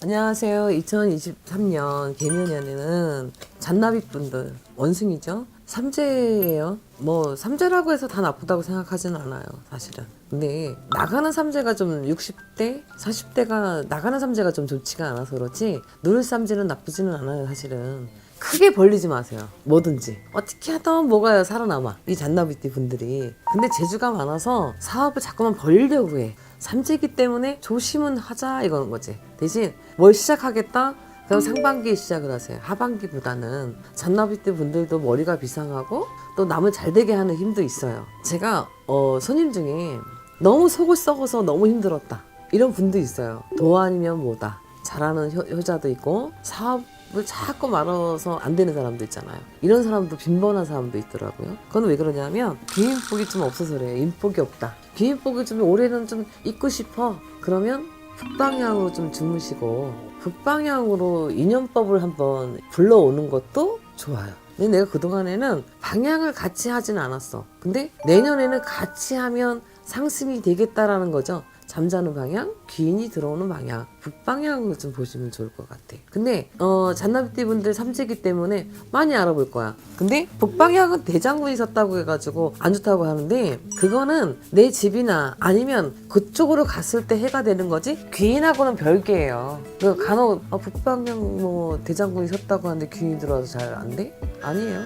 안녕하세요. 2023년 개묘년에는 잔나비분들 원숭이죠. 삼재예요. 뭐 삼재라고 해서 다 나쁘다고 생각하지는 않아요. 사실은. 근데 나가는 삼재가 좀 60대, 40대가 나가는 삼재가 좀 좋지가 않아서 그렇지 누를 삼재는 나쁘지는 않아요. 사실은. 크게 벌리지 마세요. 뭐든지. 어떻게 하던 뭐가 살아남아. 이 잔나비띠 분들이. 근데 재주가 많아서 사업을 자꾸만 벌리려고 해. 삼재기 때문에 조심은 하자 이거는 거지. 대신 뭘 시작하겠다? 그럼 상반기에 시작을 하세요. 하반기보다는 잔나비띠 분들도 머리가 비상하고 또 남을 잘 되게 하는 힘도 있어요. 제가 어, 손님 중에 너무 속을 썩어서 너무 힘들었다. 이런 분도 있어요. 도 아니면 뭐다. 잘하는 효, 효자도 있고 사업 을 자꾸 말아서 안 되는 사람도 있잖아요. 이런 사람도 빈번한 사람도 있더라고요. 그건 왜 그러냐면 비인복이 좀 없어서 그래요. 인복이 없다. 비인복이 좀 올해는 좀 있고 싶어. 그러면 북방향으로 좀 주무시고 북방향으로 인연법을 한번 불러오는 것도 좋아요. 근데 내가 그동안에는 방향을 같이 하진 않았어. 근데 내년에는 같이 하면 상승이 되겠다라는 거죠. 잠자는 방향, 귀인이 들어오는 방향, 북방향으로 좀 보시면 좋을 것 같아. 근데 어 잔나비띠 분들 삼재기 때문에 많이 알아볼 거야. 근데 북방향은 대장군이 섰다고 해가지고 안 좋다고 하는데 그거는 내 집이나 아니면 그쪽으로 갔을 때 해가 되는 거지 귀인하고는 별개예요. 그 간혹 어, 북방향 뭐 대장군이 섰다고 하는데 귀인이 들어와서 잘 안 돼? 아니에요.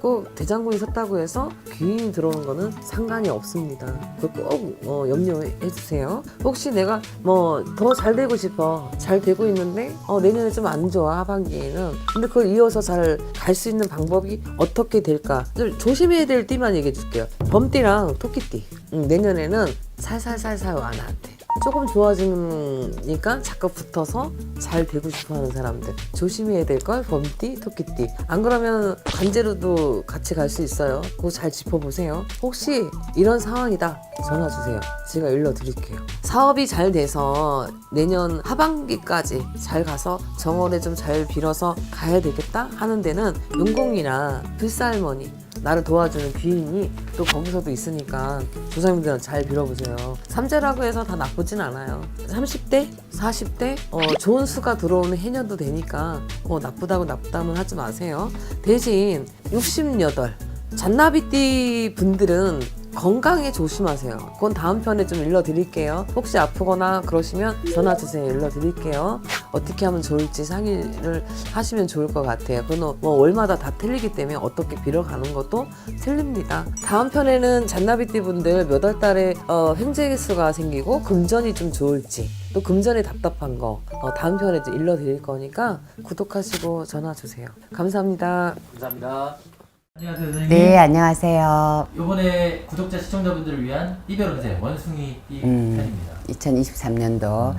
꼭 대장군이 섰다고 해서 귀인이 들어오는 거는 상관이 없습니다. 그거 꼭 어, 염려해 주세요. 혹시 내가 뭐 더 잘 되고 싶어. 잘 되고 있는데 어, 내년에 좀 안 좋아 하반기에는. 근데 그걸 이어서 잘 갈 수 있는 방법이 어떻게 될까? 좀 조심해야 될 띠만 얘기해 줄게요. 범띠랑 토끼띠. 음, 내년에는 살살살살 와 나한테. 조금 좋아지니까 자꾸 붙어서 잘 되고 싶어 하는 사람들. 조심해야 될 걸 범띠 토끼띠. 안 그러면 관제로도 같이 갈 수 있어요. 그거 잘 짚어보세요. 혹시 이런 상황이다 전화 주세요. 제가 일러드릴게요. 사업이 잘 돼서 내년 하반기까지 잘 가서 정월에 좀 잘 빌어서 가야 되겠다 하는 데는 용공이나 불살머니 나를 도와주는 귀인이 또 거기서도 있으니까 조상님들은 잘 빌어보세요. 삼재라고 해서 다 나쁘진 않아요. 30대, 40대 어, 좋은 수가 들어오는 해년도 되니까 어, 나쁘다고 나쁘다면 하지 마세요. 대신 68 잔나비띠 분들은 건강에 조심하세요. 그건 다음 편에 좀 일러드릴게요. 혹시 아프거나 그러시면 전화 주세요. 일러드릴게요. 어떻게 하면 좋을지 상의를 하시면 좋을 것 같아요. 그건 뭐 월마다 다 틀리기 때문에 어떻게 빌어가는 것도 틀립니다. 다음 편에는 잔나비띠 분들 몇 월 달에 어, 횡재수가 생기고 금전이 좀 좋을지 또 금전이 답답한 거 어, 다음 편에 좀 일러드릴 거니까 구독하시고 전화 주세요. 감사합니다. 감사합니다. 안녕하세요, 선생님. 네, 안녕하세요. 이번에 구독자 시청자분들을 위한 이별 운세 원숭이 이 음. 편입니다. 2023년도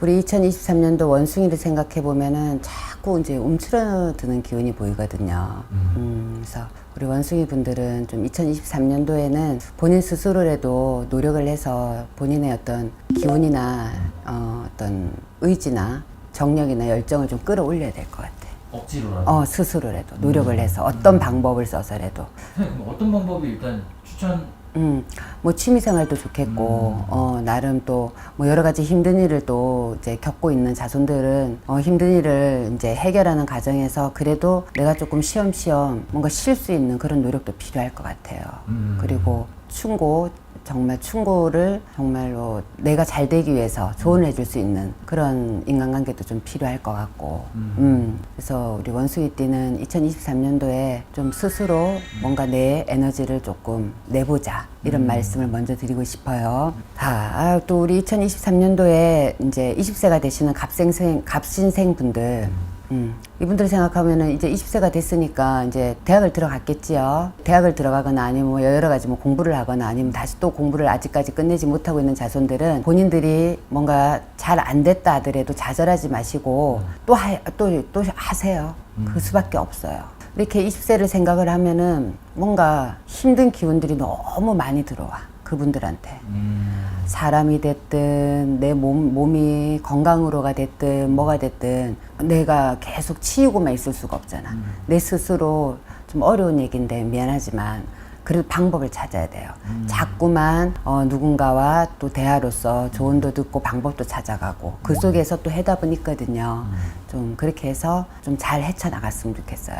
우리 2023년도 원숭이를 생각해 보면은 자꾸 이제 움츠러드는 기운이 보이거든요. 음, 그래서 우리 원숭이 분들은 좀 2023년도에는 본인 스스로라도 노력을 해서 본인의 어떤 기운이나 어, 어떤 의지나 정력이나 열정을 좀 끌어올려야 될 것 같아. 억지로라도. 어, 스스로라도 노력을 해서 어떤 방법을 써서라도 선생님 그럼 어떤 방법이 일단 추천? 음, 뭐 취미생활도 좋겠고, 어, 나름 또, 뭐 여러 가지 힘든 일을 또 이제 겪고 있는 자손들은, 어, 힘든 일을 이제 해결하는 과정에서 그래도 내가 조금 쉬엄쉬엄 뭔가 쉴 수 있는 그런 노력도 필요할 것 같아요. 음. 그리고 충고, 정말 충고를 정말로 내가 잘 되기 위해서 조언을 해줄 수 있는 그런 인간관계도 좀 필요할 것 같고, 음. 음, 그래서 우리 원숭이띠는 2023년도에 좀 스스로 뭔가 내 에너지를 조금 내보자 이런 말씀을 먼저 드리고 싶어요. 아, 아, 또 우리 2023년도에 이제 20세가 되시는 갑생생 갑신생 분들. 음, 이분들 생각하면은 이제 20세가 됐으니까 이제 대학을 들어갔겠지요. 대학을 들어가거나 아니면 뭐 여러 가지 뭐 공부를 하거나 아니면 다시 또 공부를 아직까지 끝내지 못하고 있는 자손들은 본인들이 뭔가 잘 안 됐다 하더라도 좌절하지 마시고 또, 하, 또, 또 하세요. 그 수밖에 없어요. 이렇게 20세를 생각을 하면은 뭔가 힘든 기운들이 너무 많이 들어와. 그분들한테. 음. 사람이 됐든 내 몸, 몸이 건강으로가 됐든 뭐가 됐든 내가 계속 치우고만 있을 수가 없잖아. 내 스스로 좀 어려운 얘기인데 미안하지만 그래도 방법을 찾아야 돼요. 음. 자꾸만 어, 누군가와 또 대화로서 조언도 듣고 방법도 찾아가고 그 속에서 또 해답은 있거든요. 좀 그렇게 해서 좀 잘 헤쳐나갔으면 좋겠어요.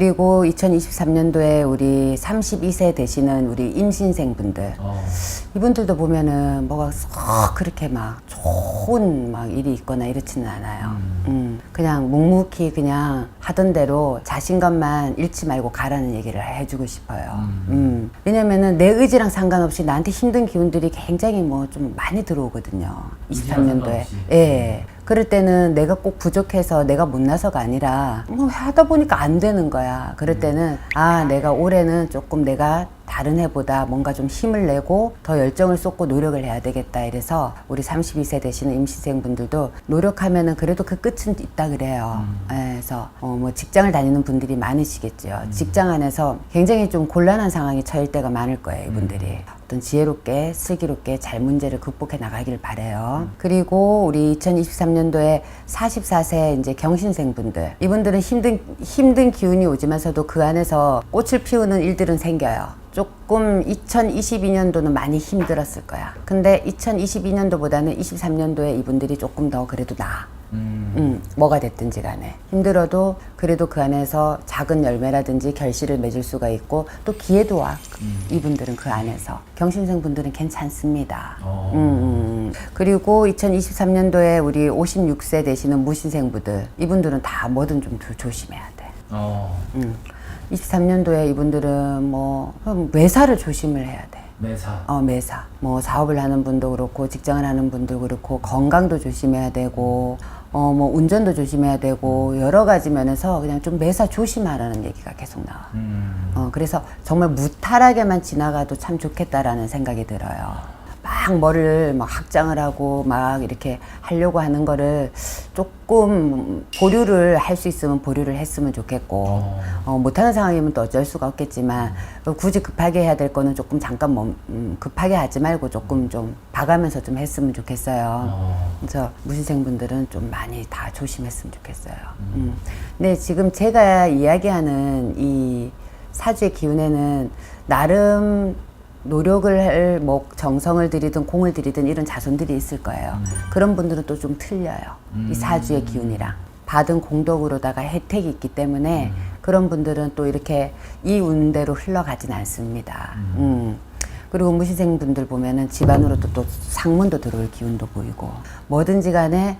그리고 2023년도에 우리 32세 되시는 우리 임신생 분들 어, 이분들도 보면은 뭐가 썩 그렇게 막 좋은 막 일이 있거나 이렇지는 않아요. 음, 그냥 묵묵히 그냥 하던 대로 자신감만 잃지 말고 가라는 얘기를 해주고 싶어요. 음. 왜냐면은 내 의지랑 상관없이 나한테 힘든 기운들이 굉장히 뭐 좀 많이 들어오거든요. 의지랑 23년도에. 상관없이. 예. 그럴 때는 내가 꼭 부족해서 내가 못나서가 아니라 뭐 하다 보니까 안 되는 거야. 그럴 때는 아 내가 올해는 조금 내가 다른 해보다 뭔가 좀 힘을 내고 더 열정을 쏟고 노력을 해야 되겠다. 이래서 우리 32세 되시는 임시생분들도 노력하면은 그래도 그 끝은 있다 그래요. 예, 그래서 어, 뭐 직장을 다니는 분들이 많으시겠죠. 직장 안에서 굉장히 좀 곤란한 상황에 처할 때가 많을 거예요. 이분들이. 어떤 지혜롭게 슬기롭게 잘 문제를 극복해 나가길 바래요. 그리고 우리 2023년도에 44세 이제 경신생 분들 이분들은 힘든 힘든 기운이 오지만서도 그 안에서 꽃을 피우는 일들은 생겨요. 조금 2022년도는 많이 힘들었을 거야. 근데 2022년도보다는 23년도에 이분들이 조금 더 그래도 나아. 음, 음, 뭐가 됐든지 간에 힘들어도 그래도 그 안에서 작은 열매라든지 결실을 맺을 수가 있고 또 기회도 와 이분들은 그 안에서 경신생 분들은 괜찮습니다. 어. 음, 음. 그리고 2023년도에 우리 56세 되시는 무신생분들 이분들은 다 뭐든 좀 조- 조심해야 돼. 어, 음. 23년도에 이분들은 뭐 매사를 조심을 해야 돼. 매사. 어, 매사. 뭐 사업을 하는 분도 그렇고 직장을 하는 분도 그렇고 건강도 조심해야 되고 어, 뭐 운전도 조심해야 되고 여러 가지 면에서 그냥 좀 매사 조심하라는 얘기가 계속 나와. 음, 어, 그래서 정말 무탈하게만 지나가도 참 좋겠다라는 생각이 들어요. 막 뭐를 막 확장을 하고 막 이렇게 하려고 하는 거를 조금 보류를 할 수 있으면 보류를 했으면 좋겠고 어. 어, 못하는 상황이면 또 어쩔 수가 없겠지만 어, 굳이 급하게 해야 될 거는 조금 잠깐 멈, 음, 급하게 하지 말고 조금 좀 봐가면서 좀 했으면 좋겠어요. 어, 그래서 무신생분들은 좀 많이 다 조심했으면 좋겠어요. 음. 근데 지금 제가 이야기하는 이 사주의 기운에는 나름 노력을 할, 뭐 정성을 들이든 공을 들이든 이런 자손들이 있을 거예요. 그런 분들은 또 좀 틀려요. 이 사주의 기운이랑. 받은 공덕으로다가 혜택이 있기 때문에 그런 분들은 또 이렇게 이 운대로 흘러가진 않습니다. 음. 그리고 무시생 분들 보면은 집안으로도 또 상문도 들어올 기운도 보이고 뭐든지 간에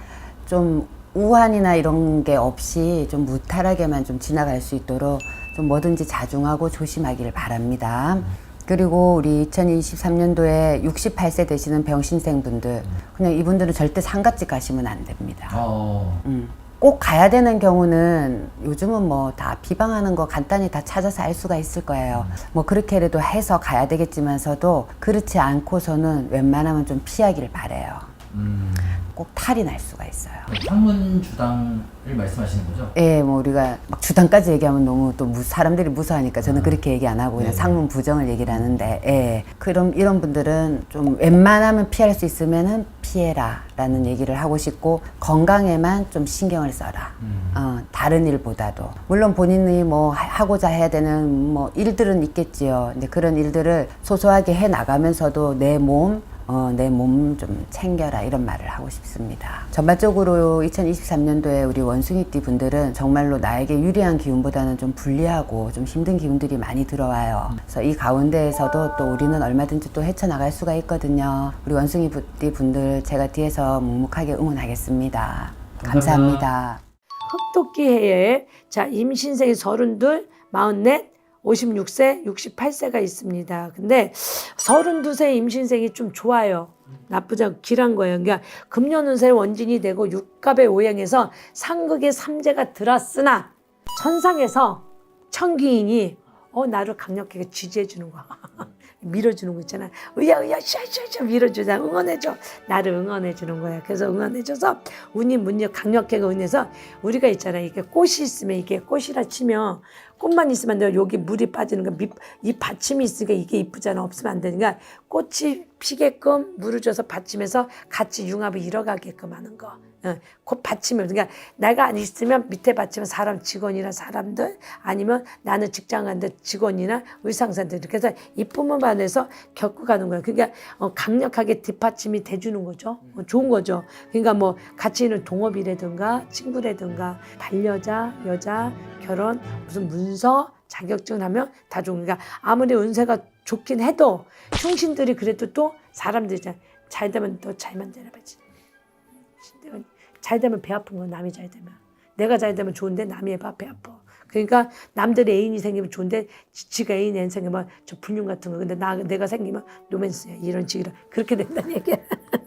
좀 우환이나 이런 게 없이 좀 무탈하게만 좀 지나갈 수 있도록 좀 뭐든지 자중하고 조심하기를 바랍니다. 그리고 우리 2023년도에 68세 되시는 병신생 분들 그냥 이분들은 절대 상갓집 가시면 안 됩니다. 어, 음. 꼭 가야 되는 경우는 요즘은 뭐 다 비방하는 거 간단히 다 찾아서 알 수가 있을 거예요. 뭐 그렇게라도 해서 가야 되겠지만서도 그렇지 않고서는 웬만하면 좀 피하기를 바래요. 음, 꼭 탈이 날 수가 있어요. 창문 주당을 말씀하시는 거죠? 예, 뭐 우리가 막 주당까지 얘기하면 너무 또 무- 사람들이 무서워하니까 저는 그렇게 얘기 안 하고 그냥 네. 상문 부정을 얘기를 하는데, 예, 그럼 이런 분들은 좀 웬만하면 피할 수 있으면은 피해라라는 얘기를 하고 싶고 건강에만 좀 신경을 써라. 어, 다른 일보다도 물론 본인이 뭐 하- 하고자 해야 되는 뭐 일들은 있겠지요. 근데 그런 일들을 소소하게 해 나가면서도 내 몸. 어, 내 몸 좀 챙겨라 이런 말을 하고 싶습니다. 전반적으로 2023년도에 우리 원숭이띠 분들은 정말로 나에게 유리한 기운보다는 좀 불리하고 좀 힘든 기운들이 많이 들어와요. 그래서 이 가운데에서도 또 우리는 얼마든지 또 헤쳐나갈 수가 있거든요. 우리 원숭이띠 분들 제가 뒤에서 묵묵하게 응원하겠습니다. 감사합니다. 흑토끼 해에 자 임신생이 서른둘, 마흔넷, 56세, 68세가 있습니다. 근데 32세 임신생이 좀 좋아요. 나쁘지 않고 길한 거예요. 그러니까 금년운세 원진이 되고 육갑의 오행에서 상극의 삼재가 들었으나 천상에서 천기인이 어 나를 강력하게 지지해 주는 거야. 밀어주는 거 있잖아. 으야 으야 샤샤샤 밀어주자 응원해줘. 나를 응원해주는 거야. 그래서 응원해줘서 운이 문력 강력하게 응해서 우리가 있잖아. 이게 꽃이 있으면 이게 꽃이라 치면 꽃만 있으면 안 돼요. 여기 물이 빠지는 거, 밑, 이 받침이 있으니까 이게 이쁘잖아. 없으면 안 되니까 꽃이 피게끔 물을 줘서 받침해서 같이 융합을 이뤄가게끔 하는 거. 예, 곧 받침을 그러니까 내가 안 있으면 밑에 받치면 사람 직원이나 사람들 아니면 나는 직장 가는데 직원이나 의상사들 이렇게 해서 이쁨을 받아서 겪고 가는 거야. 그러니까 어, 강력하게 뒷받침이 돼주는 거죠. 어, 좋은 거죠. 그러니까 뭐 같이 있는 동업이라든가 친구라든가 반려자, 여자, 결혼, 무슨 문서, 자격증 하면 다 좋은 거니까 아무리 운세가 좋긴 해도 흉신들이 그래도 또 사람들이 잘- 잘 되면 또 잘만 되나 보지. 신대가 잘 되면 배 아픈 건 남이 잘 되면. 내가 잘 되면 좋은데 남이 해봐 배 아파. 그러니까 남들의 애인이 생기면 좋은데 지- 지가 애인 애 생기면 저 불륜 같은 거. 근데 나 내가 생기면 로맨스야. 이런 식으로 그렇게 된다는 얘기야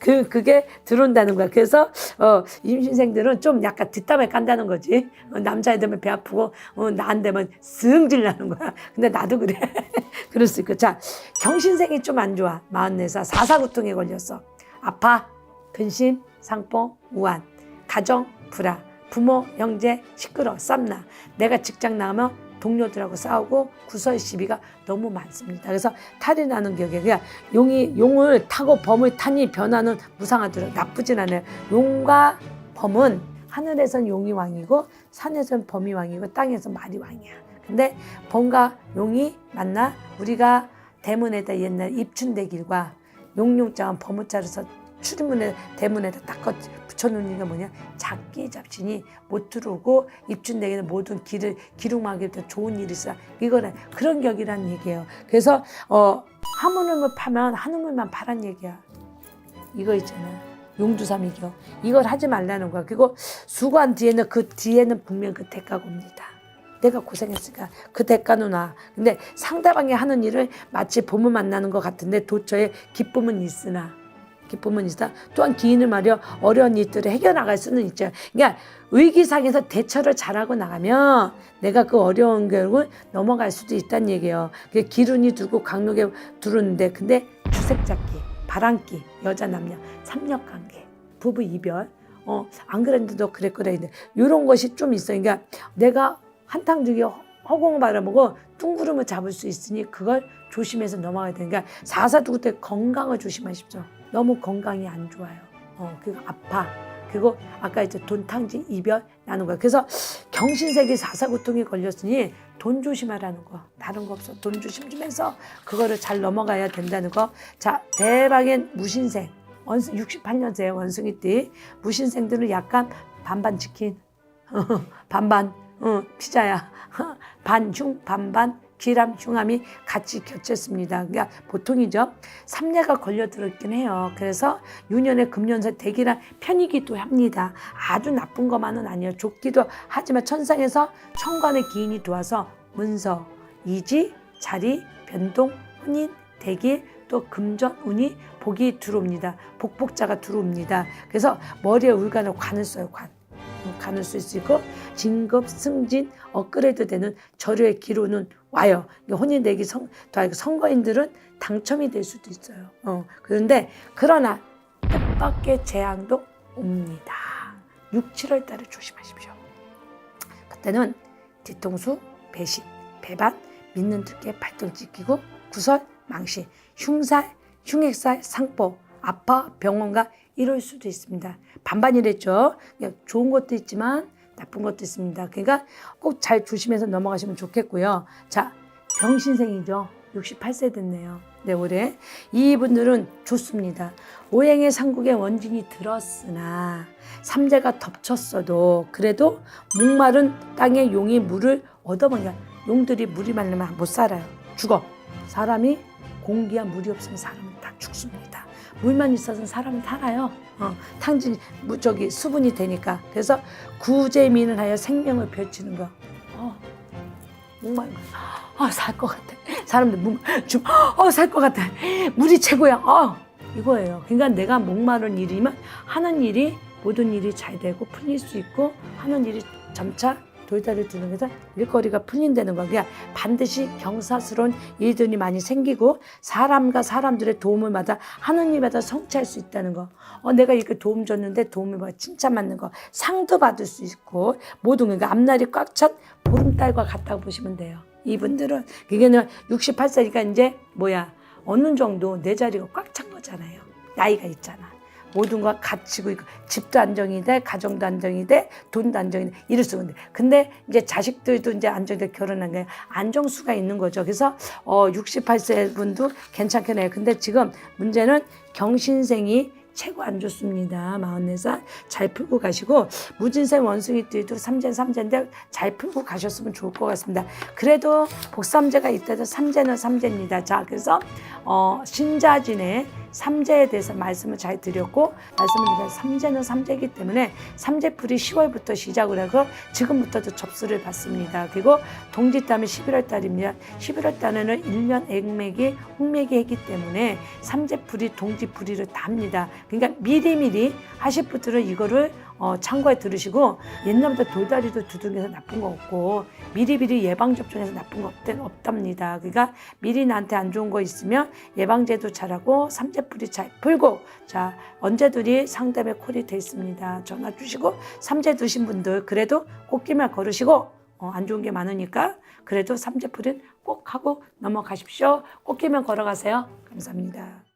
그 그게 들어온다는 거야. 그래서 어 임신생들은 좀 약간 뒷담에 깐다는 거지. 어, 남자 애 되면 배 아프고 어, 나안 되면 승질 나는 거야. 근데 나도 그래. 그럴 수 있고. 자 경신생이 좀 안 좋아. 44살. 사사구통에 걸렸어. 아파 근심, 상봉, 우한, 가정, 불화, 부모, 형제, 시끄러, 쌈나. 내가 직장 나가면 동료들하고 싸우고 구설 시비가 너무 많습니다. 그래서 탈이 나는 격에 그냥 용이 용을 타고 범을 타니 변화는 무상하더라도 나쁘진 않아요. 용과 범은 하늘에선 용이 왕이고 산에선 범이 왕이고 땅에서 말이 왕이야. 근데 범과 용이 만나 우리가 대문에다 옛날 입춘대 길과 용용자한 범을 자르서 출입문에 대문에다 딱 거- 붙여놓는 게 뭐냐 작기 잡신이 못 들어오고 입춘대기는 모든 길을 기룩막이부터 좋은 일이 있어 이거는 그런 격이라는 얘기예요. 그래서 어 한 우물을 파면 한 우물만 파란 얘기야. 이거 있잖아. 용두삼이겨. 이걸 하지 말라는 거야. 그리고 수고한 뒤에는 그 뒤에는 분명 그 대가가 옵니다. 내가 고생했으니까 그 대가는 와. 근데 상대방이 하는 일을 마치 봄을 만나는 것 같은데 도처에 기쁨은 있으나 기쁨은 있다. 또한 기인을 말여 어려운 일들을 해결나갈 수는 있죠. 그러니까 위기상에서 대처를 잘하고 나가면 내가 그 어려운 결국은 넘어갈 수도 있다는 얘기예요. 그 기운이 들고 강력에 두르는데 근데 주색잡기, 바람기, 여자 남녀, 삼력관계, 부부 이별, 어 안 그랬는데도 그랬거래. 근데 이런 것이 좀 있어요. 그러니까 내가 한탕 중에 허공을 바라보고 뚱구름을 잡을 수 있으니 그걸 조심해서 넘어가야 되니까 사사두구 때 건강을 조심하십시오. 너무 건강이 안 좋아요. 어, 그리고 아파. 그리고 아까 이제 돈 탕진 이별 나는 거야. 그래서 경신세계 사사구통이 걸렸으니 돈 조심하라는 거. 다른 거 없어. 돈 조심 좀 해서 그거를 잘 넘어가야 된다는 거. 자, 대박인 무신생. 원숭 68년생 원숭이띠. 무신생들은 약간 반반 치킨. 반반 어, 피자야. 반흉 반반 기람 흉함이 같이 겹쳤습니다. 그러니까 보통이죠. 삼례가 걸려들었긴 해요. 그래서 유년의 금년사 대기란 편이기도 합니다. 아주 나쁜 것만은 아니에요. 좋기도 하지만 천상에서 천관의 기인이 도와서 문서, 이지, 자리, 변동, 혼인, 대기, 또 금전, 운이 복이 들어옵니다. 복복자가 들어옵니다. 그래서 머리에 울간을 관을 써요. 관. 가는 수 있고 진급 승진 업그레이드 되는 저류의 기로는 와요. 혼인 내기 성, 선거인들은 당첨이 될 수도 있어요. 어, 그런데 그러나 뜻밖의 재앙도 옵니다. 6, 7월 달에 조심하십시오. 그때는 뒤통수, 배신, 배반, 믿는 듣기에 발등 찢기고 구설, 망신, 흉살, 흉액살, 상보, 아파, 병원가 이럴 수도 있습니다. 반반이랬죠. 좋은 것도 있지만 나쁜 것도 있습니다. 그러니까 꼭 잘 조심해서 넘어가시면 좋겠고요. 자, 병신생이죠. 68세 됐네요. 네, 올해. 이분들은 좋습니다. 오행의 삼국의 원진이 들었으나 삼재가 덮쳤어도 그래도 목마른 땅에 용이 물을 얻어먹냐. 용들이 물이 말리면 못 살아요. 죽어. 사람이 공기와 물이 없으면 사람은 다 죽습니다. 물만 있어서는 사람은 살아요. 어, 탕진, 무- 저기 수분이 되니까. 그래서 구제민을 하여 생명을 펼치는 거. 어, 목마른 거. 아, 살것 같아. 사람들 목, 좀, 어, 살 것 같아. 물이 최고야. 어, 이거예요. 그러니까 내가 목마른 일이면 하는 일이 모든 일이 잘 되고 풀릴 수 있고 하는 일이 점차 돌다리를 두는 것은 일거리가 풀린다는 거. 그냥 반드시 경사스러운 일들이 많이 생기고 사람과 사람들의 도움을 받아 하느님마다 성취할 수 있다는 거. 어, 내가 이렇게 도움 줬는데 도움을 받아 칭찬받는 거. 상도 받을 수 있고 모든 거. 그러니까 앞날이 꽉 찬 보름달과 같다고 보시면 돼요. 이분들은 그게는 68세니까 이제 뭐야 어느 정도 내 자리가 꽉 찬 거잖아요. 나이가 있잖아. 모든 거 갖추고 있고 집도 안정이 돼 가정도 안정이 돼 돈도 안정이 돼 이럴 수가 있는데 근데 이제 자식들도 이제 안정돼 결혼한 게 안정수가 있는 거죠 그래서 어 68세 분도 괜찮긴 해요 근데 지금 문제는 경신생이 최고 안 좋습니다. 44살 잘 풀고 가시고 무진생 원숭이들도 삼재 삼재인데 잘 풀고 가셨으면 좋을 것 같습니다. 그래도 복삼재가 있다도 삼재는 삼재입니다. 자 그래서 어, 신자진의 삼재에 대해서 말씀을 잘 드렸고 말씀을 드려 삼재는 삼재이기 때문에 삼재풀이 10월부터 시작을 하고 지금부터도 접수를 받습니다. 그리고 동짓담이 11월 달입니다. 11월 달에는 1년 액맥이 홍맥이 했기 때문에 삼재풀이 동지풀이를 다 합니다. 그러니까 미리미리 하실 분들은 이거를 어, 참고해 들으시고 옛날부터 돌다리도 두둥해서 나쁜 거 없고 미리미리 예방접종해서 나쁜 거 없, 없답니다. 그러니까 미리 나한테 안 좋은 거 있으면 예방제도 잘하고 삼재풀이 잘 풀고 자 언제들이 상담의 콜이 돼 있습니다. 전화 주시고 삼재 드신 분들 그래도 꽃길만 걸으시고 어, 안 좋은 게 많으니까 그래도 삼재풀은 꼭 하고 넘어가십시오. 꽃길만 걸어가세요. 감사합니다.